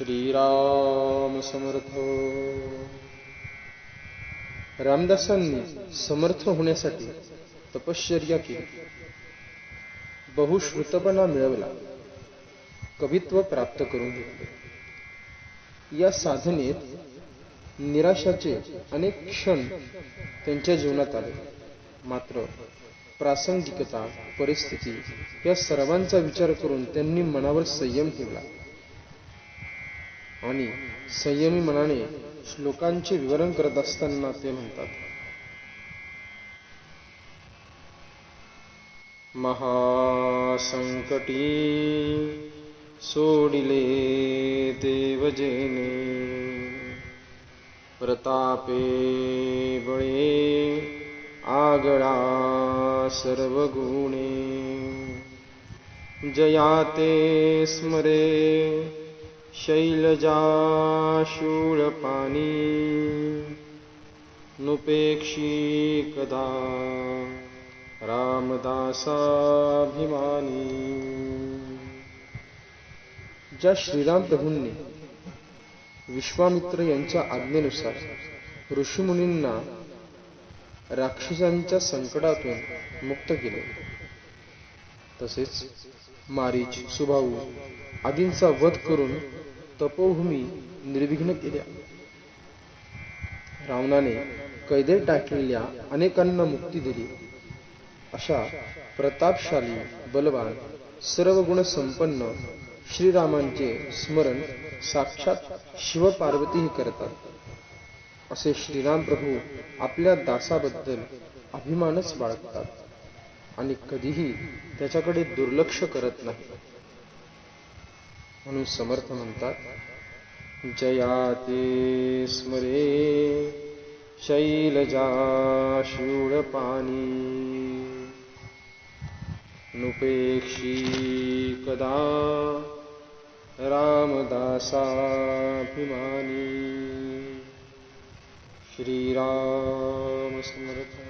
श्रीराम समर्थ. रामदासांनी समर्थ होण्यासाठी तपश्चर्या केली. बहुश्रुतपणा मिळवला. कवित्व प्राप्त करून घेतले. या साधनेत निराशाचे अनेक क्षण त्यांच्या जीवनात आले. मात्र प्रासंगिकता परिस्थिती या सर्वांचा विचार करून त्यांनी मनावर संयम ठेवला. आणि संयमी मनाने श्लोकांचे विवरण करत असताना ते म्हणतात. महासंकटी सोडिले देवजेने प्रतापे बळे आगळा सर्व गुणे जयाते स्मरे शैलजाशूरपाणी नुपेक्षी कदा रामदासाभिमानी। ज्या श्रीराम प्रभूंनी विश्वामित्र यांच्या आज्ञेनुसार ऋषीमुनींना राक्षसांच्या संकटातून मुक्त केले. तसेच मारीच सुभाऊ आदींचा वध करून तपोभूमी निर्विघ्न केल्या. रावणाने कैदेत टाकलेल्या अनेकांना मुक्ती दिली. अशा प्रतापशाली बलवान सर्व गुण संपन्न श्रीरामांचे स्मरण साक्षात शिवपार्वतीही करतात. असे श्रीराम प्रभू आपल्या दासाबद्दल अभिमानच बाळगतात आणि कधीही त्याच्याकडे दुर्लक्ष करत नाही म्हणून समर्थ म्हणतात जयाते स्मरे शैलजा शूळपाणी नुपेक्षी कदा रामदासाभिमानी. श्रीराम समर्थ.